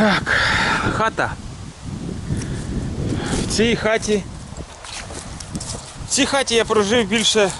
Так, хата. В цій хаті. В цій хаті я прожив більше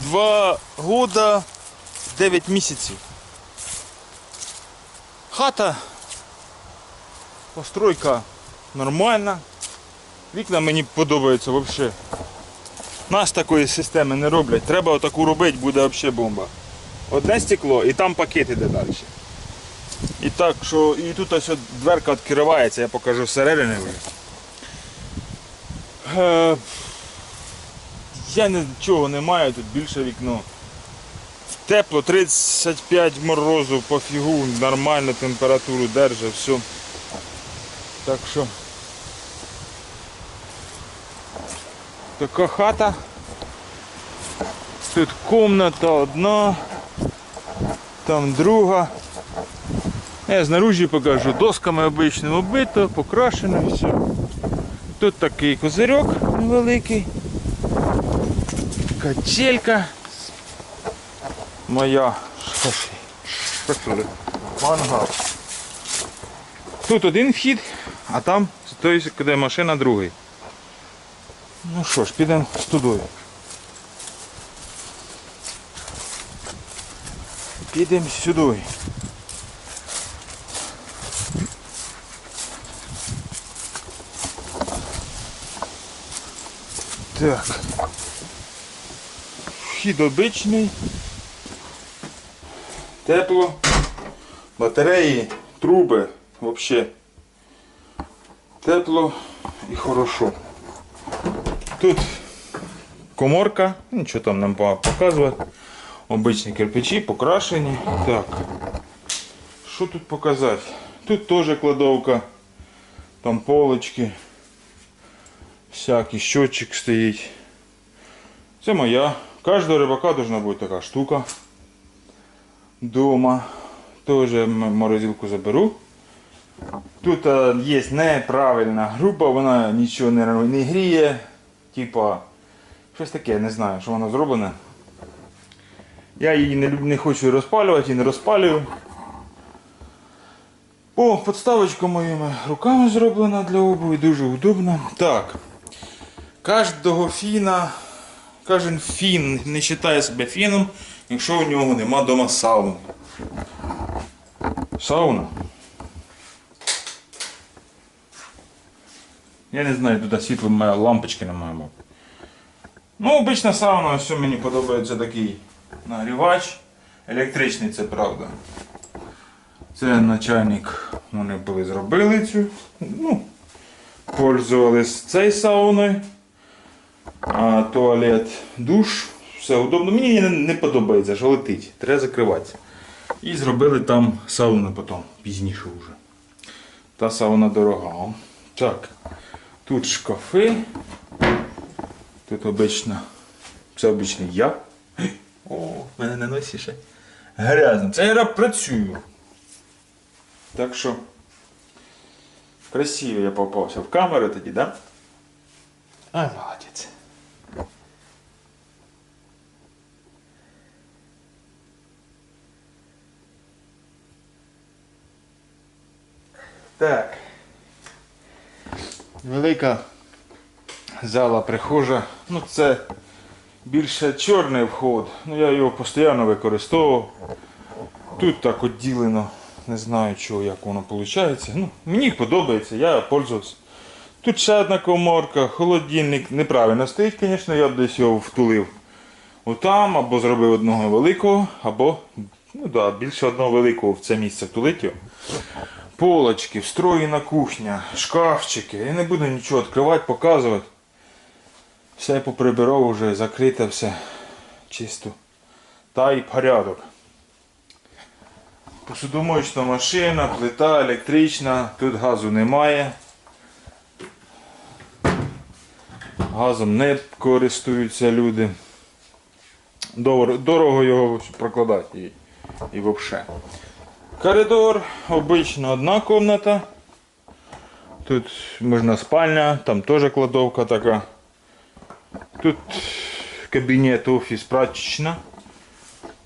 2 года 9 місяців. Хата. Постройка нормальна. Вікна мені подобаються взагалі. Нас такої системи не роблять. Треба отаку робити, буде взагалі бомба. Одне стекло і там пакет іде далі. І так, що і тут ось дверка відкривається, я покажу всередини. Е, я нічого не маю, тут більше вікно. Тепло, 35 морозу по фігу, нормальну температуру держить, все. Так що. Така хата. Тут комната одна, там друга. Я знаружі покажу, досками обичним оббито, покрашено і все. Тут такий козирьок невеликий. Качелька. Моя. Мангал. Тут один вхід, а там з тої, куди машина другий. Ну що ж, підемо з тудою. Підемо сюди. Так. Вхід обичний. Тепло. Батареї, труби, взагалі. Тепло і хорошо. Тут коморка, нічого там нам по- показувати. Обичні кирпичі, покрашені. Так. Що тут показати? Тут теж кладовка, там полочки, всякий щотчик стоїть. Це моя. Кожного рибака должна бути така штука. Дома. Теж морозилку заберу. Тут е, є неправильна група, вона нічого не, не гріє. Типа, щось таке, не знаю, що воно зроблене. Я її не, не хочу розпалювати і не розпалюю. О, подставочка моїми руками зроблена для обуви, дуже удобно. Так. Кожного фіна, кожен фін не вважає себе фіном, якщо у нього нема вдома сауни. Сауна. Я не знаю, туди світло має, лампочки немає. мабуть. Ну, обична сауна, ось мені подобається такий нагрівач. Електричний, це правда. Це начальник, вони були зробили цю. Ну, пользувались цією сауною. Туалет, душ, все удобно. Мені не, не подобається, що летить. Треба закриватися. І зробили там сауну потім, пізніше вже. Та сауна дорога. Так. Тут шкафи. Тут обично. Це обичний я. О, мене на носі ще грязно. Це я працюю. Так що. Красиво я попався в камеру тоді, да? Ай, молодець. Так. Велика зала прихожа. Ну це більше чорний вход. Ну я його постійно використовував. Тут так відділено. Не знаю чого, як воно виходить. Ну, мені подобається, я пользуюсь. Тут ще одна коморка, холодильник. Неправильно стоїть, звісно, я б десь його втулив. Отам, або зробив одного великого, або ну да, більше одного великого в це місце втулити його. Полочки, встроєна кухня, шкафчики. Я не буду нічого відкривати, показувати. Все поприбирав вже, закрите все. Чисто. Та й порядок. Посудомоєчна машина, плита електрична, тут газу немає. Газом не користуються люди. Дорого його прокладати і, і взагалі. Коридор, обично одна комната. Тут можна спальня, там теж кладовка така. Тут кабінет, офіс, прачечна.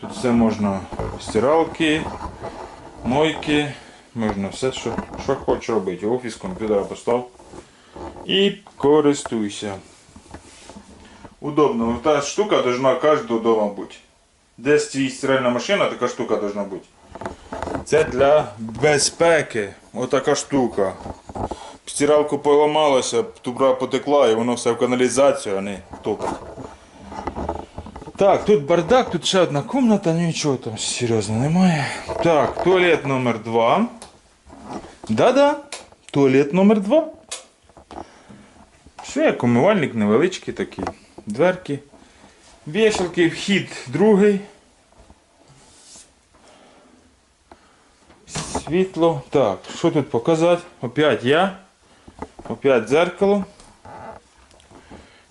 Тут все можна стиралки, мойки, Можна все, що, що хочеш робити. Офіс комп'ютера постав. І користуйся. Удобно. Та штука должна кожного дома бути. Десь твій стиральна машина, така штука должна бути. Це для безпеки. Отака штука. Стиралку поламалася, тубра потекла і воно все в каналізацію, а не топить. Так, тут бардак, тут ще одна кімната, нічого там серйозно немає. Так, туалет номер 2. Да-да, туалет номер 2. Все, як умивальник невеличкий такий. Дверки. Вішалки, вхід другий. Світло. Так, що тут показати? Опять я. Опять дзеркало.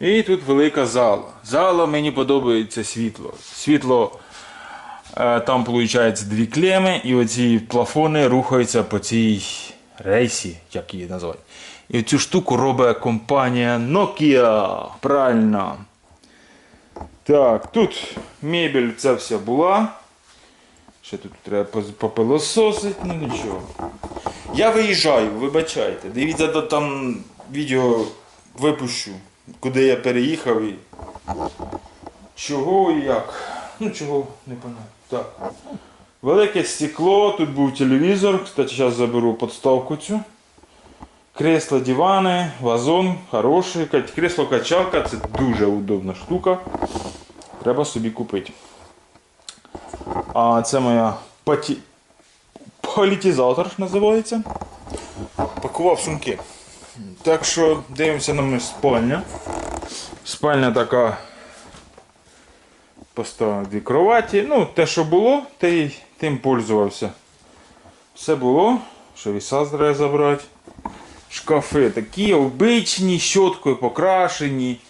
І тут велика зала. Зала мені подобається світло. Світло е, там виходить дві клеми, і оці плафони рухаються по цій рейсі, як її називають. І цю штуку робить компанія Nokia. Правильно. Так, тут мебель ця вся була. Ще тут треба попилососити, ну нічого. Я виїжджаю, вибачайте. Дивіться, то там відео випущу, куди я переїхав і. Чого і як. Ну чого, не понятно. Так. Велике стекло, тут був телевізор. Кстати, зараз заберу подставку цю. Кресла, дивани, вазон, хороший. Кресло-качалка це дуже удобна штука. Треба собі купити. А це моя паті... політизатор називається. Пакував сумки. Так що дивимося на мою спальню. Спальня така. Поставив дві кроваті. Ну, те, що було, те й тим пользувався. Все було. Що віса треба забрати. Шкафи такі обичні, щоткою покрашені.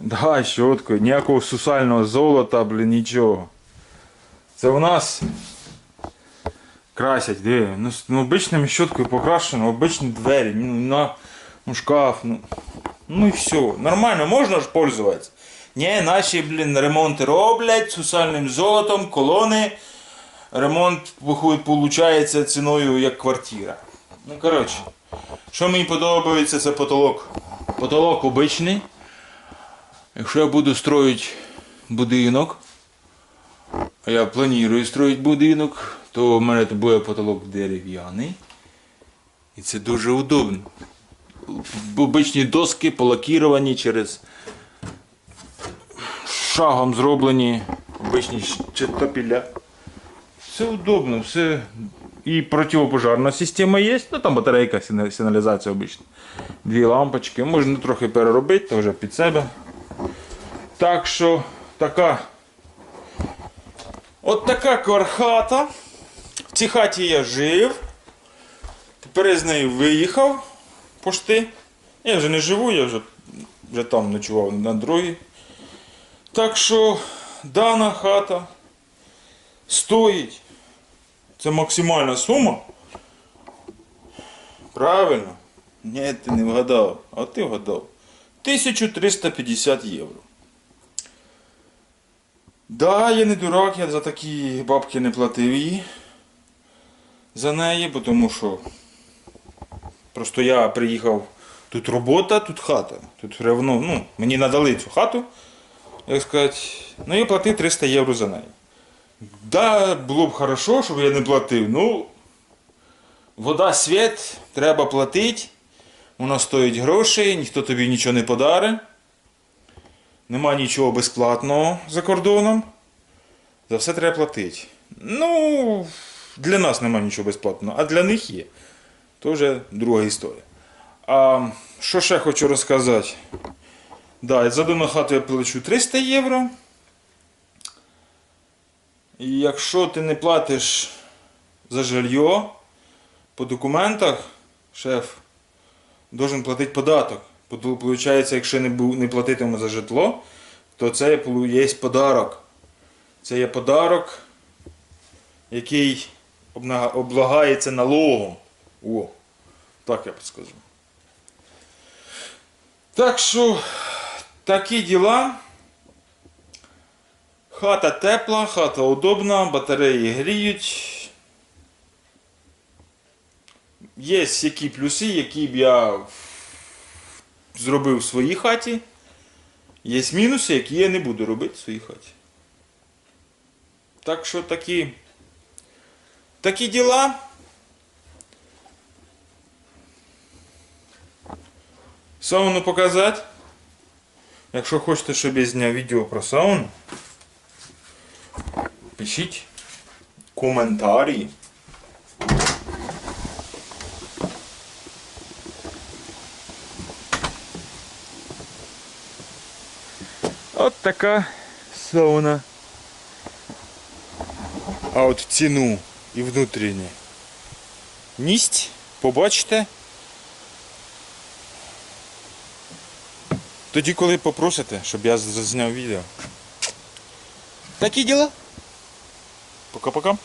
Да, щоткою, ніякого сусального золота, блін, нічого. Це у нас красять, де? Ну, ну обичною щоткою покрашено, обичні двері, ну, на, ну шкаф, ну. Ну і все. Нормально, можна ж пользуватися. Ні, наші, блін, ремонти роблять сусальним золотом, колони. Ремонт виходить ціною як квартира. Ну, коротше, що мені подобається, це потолок. Потолок обичний. Якщо я буду строїти будинок, я планую строїти будинок, то в мене буде потолок дерев'яний. І це дуже удобно. Обичні доски полакіровані через шагом зроблені обичні чистопілля. Все удобно, все. І противопожарна система є, ну там батарейка, сигна- сигналізація обична. Дві лампочки, можна трохи переробити, вже під себе. Так що така. От така квархата. В цій хаті я жив. Тепер я з нею виїхав пошти. Я вже не живу, я вже, вже там ночував на другій. Так що дана хата стоїть. Це максимальна сума. Правильно? Ні, ти не вгадав. А ти вгадав. 1350 євро. Да, я не дурак, я за такі бабки не платив її за неї, бо тому що просто я приїхав, тут робота, тут хата. Тут все равно, ну, мені надали цю хату, як сказати, ну я платив 300 євро за неї. Да, було б хорошо, щоб я не платив. Ну, вода, світ, треба платити. Вона стоїть грошей, ніхто тобі нічого не подарить. Нема нічого безплатного за кордоном. За все треба платити. Ну, для нас нема нічого безплатного, а для них є. То вже друга історія. А що ще хочу розказати? Да, за дом хату я плачу 300 євро. І якщо ти не платиш за жилье по документах, шеф должен платити податок. Получається, якщо не, бу- не платитиме за житло, то це є подарок. Це є подарок, який облагається налогом. О, так я б скажу. Так що, такі діла. Хата тепла, хата удобна, батареї гріють. є які плюси, які б я зробив в своїй хаті. Є мінуси, які я не буду робити в своїй хаті. Так що такі, такі діла. Сауну показати. Якщо хочете, щоб я зняв відео про сауну, пишіть коментарі. От така сауна. А от ціну і внутрішню ність побачите. Тоді, коли попросите, щоб я зазняв зняв відео. Такі діла. Пока-пока.